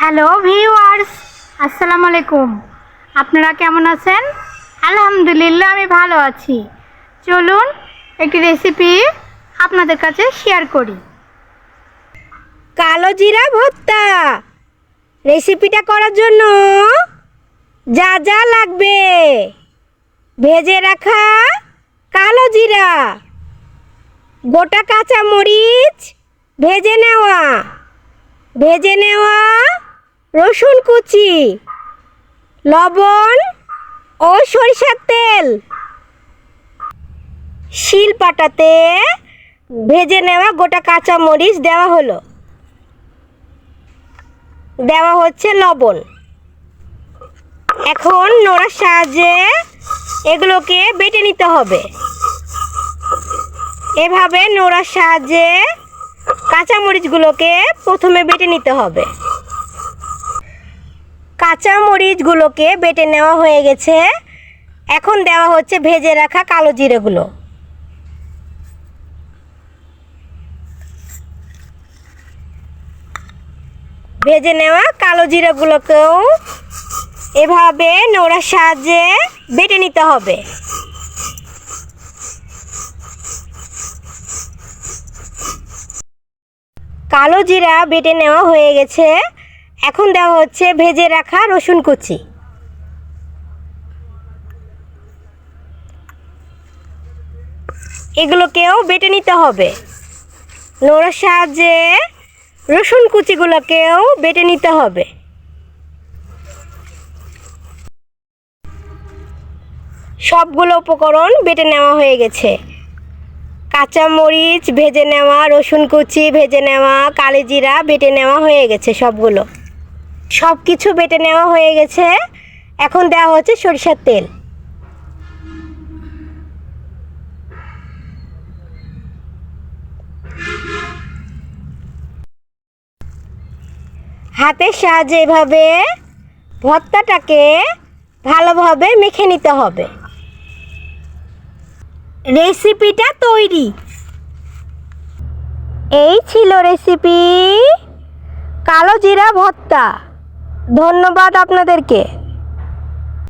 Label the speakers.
Speaker 1: Hello viewers আসসালামু আলাইকুম আপনারা কেমন আছেন? আলহামদুলিল্লাহ, আমি ভালো আছি। চলুন একটি রেসিপি আপনাদের কাছে শেয়ার করি।
Speaker 2: কালো জিরা ভর্তা। রেসিপিটা করার জন্য যা যা লাগবে, ভেজে রাখা কালো জিরা, গোটা কাঁচা মরিচ ভেজে নেওয়া ভেজে নেওয়া রসুন কুচি, লবণ ও সরিষার তেল। শিল পাটাতে ভেজে নেওয়া গোটা কাঁচা মরিচ দেওয়া হলো। দেওয়া হচ্ছে লবণ। এখন নোড়ার সাহায্যে এগুলোকে বেটে নিতে হবে। এভাবে নোড়ার সাহায্যে কাঁচামরিচগুলোকে প্রথমে বেটে নিতে হবে। কাঁচামরিচগুলোকে বেটে নেওয়া হয়ে গেছে। এখন দেওয়া হচ্ছে ভেজে রাখা কালো জিরেগুলো। ভেজে নেওয়া কালো জিরেগুলোকেও এভাবে নোড়ার সাহায্যে বেটে নিতে হবে। কালো জিরা বেটে নেওয়া হয়ে গেছে। এখন দেওয়া হচ্ছে ভেজে রাখা রসুন কুচি। এগুলোকেও বেটে নিতে হবে। নোড়ার সাহায্যে রসুন কুচিগুলোকেও বেটে নিতে হবে। সবগুলো উপকরণ বেটে নেওয়া হয়ে গেছে। কাঁচা মরিচ ভেজে নেওয়া, রসুন কুচি ভেজে নেওয়া কালি জিরা বেটে নেওয়া হয়ে গেছে সবগুলো। সব কিছু বেটে নেওয়া হয়ে গেছে। এখন দেওয়া হচ্ছে সরিষার তেল। হাতের সাহায্যে এভাবে ভর্তাটাকে ভালোভাবে মেখে নিতে হবে। রেসিপিটা তৈরি। এই ছিল রেসিপি কালো জিরা ভর্তা। ধন্যবাদ আপনাদেরকে